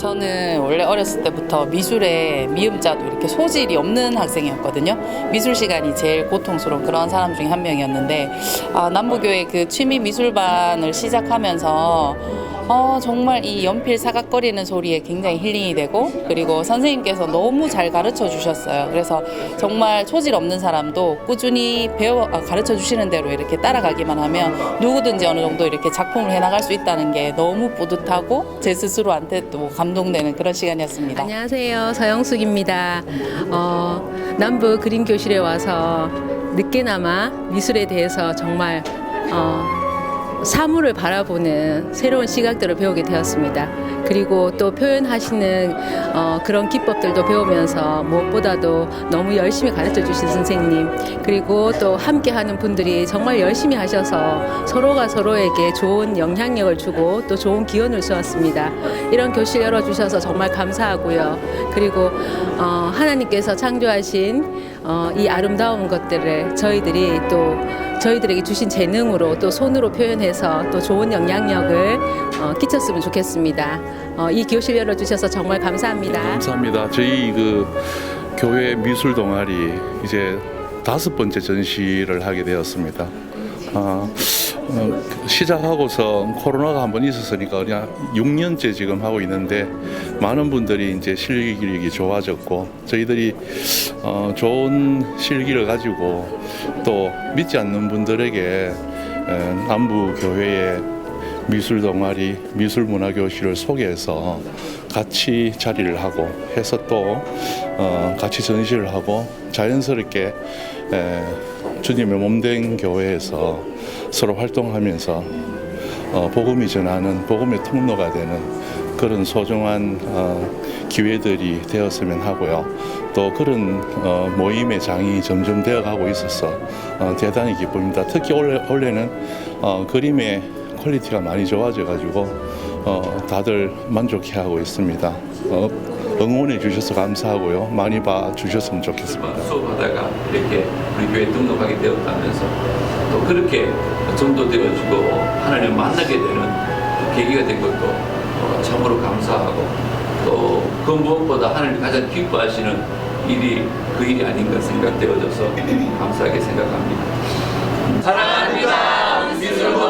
저는 원래 어렸을 때부터 미술에 미음자도 이렇게 소질이 없는 학생이었거든요. 미술 시간이 제일 고통스러운 그런 사람 중에 한 명이었는데 아, 남부교회 그 취미 미술반을 시작하면서 어, 정말 이 연필 사각거리는 소리에 굉장히 힐링이 되고 그리고 선생님께서 너무 잘 가르쳐 주셨어요. 그래서 정말 소질 없는 사람도 꾸준히 배워 아, 가르쳐 주시는 대로 이렇게 따라가기만 하면 누구든지 어느 정도 이렇게 작품을 해 나갈 수 있다는 게 너무 뿌듯하고 제 스스로한테 또 감동되는 그런 시간이었습니다. 안녕하세요. 서영숙입니다. 어, 남부 그림 교실에 와서 늦게나마 미술에 대해서 정말 어, 사물을 바라보는 새로운 시각들을 배우게 되었습니다. 그리고 또 표현하시는 어, 그런 기법들도 배우면서 무엇보다도 너무 열심히 가르쳐 주신 선생님 그리고 또 함께 하는 분들이 정말 열심히 하셔서 서로가 서로에게 좋은 영향력을 주고 또 좋은 기운을 주었습니다. 이런 교실 열어주셔서 정말 감사하고요. 그리고 어, 하나님께서 창조하신 어, 이 아름다운 것들을 저희들이 또 저희들에게 주신 재능으로 또 손으로 표현해서 또 좋은 영향력을 어, 끼쳤으면 좋겠습니다. 어, 이 교실 열어주셔서 정말 감사합니다. 감사합니다. 저희 그 교회 미술 동아리 이제 다섯 번째 전시를 하게 되었습니다. 아, 어, 시작하고서 코로나가 한 번 있었으니까 그냥 6년째 지금 하고 있는데 많은 분들이 이제 실기력이 좋아졌고 저희들이 어, 좋은 실기를 가지고 또 믿지 않는 분들에게 에, 남부 교회의 미술 동아리, 미술 문화 교실을 소개해서 같이 자리를 하고 해서 또 어, 같이 전시를 하고 자연스럽게 에, 주님의 몸된 교회에서 서로 활동하면서 어, 복음이 전하는 복음의 통로가 되는 그런 소중한 어, 기회들이 되었으면 하고요. 또 그런 어, 모임의 장이 점점 되어가고 있어서 어, 대단히 기쁩니다. 특히 올해, 올해는 어, 그림의 퀄리티가 많이 좋아져가지고 어, 다들 만족해하고 있습니다. 어, 응원해 주셔서 감사하고요. 많이 봐 주셨으면 좋겠습니다. 수업하다가 이렇게 우리 교회 등록하게 되었다면서 또 그렇게 전도되어지고 하나님을 만나게 되는 계기가 된 것도 어, 참으로 감사하고 또 그 무엇보다 하나님 가장 기뻐하시는 일이 그 일이 아닌가 생각되어져서 감사하게 생각합니다. 사랑합니다. 미술고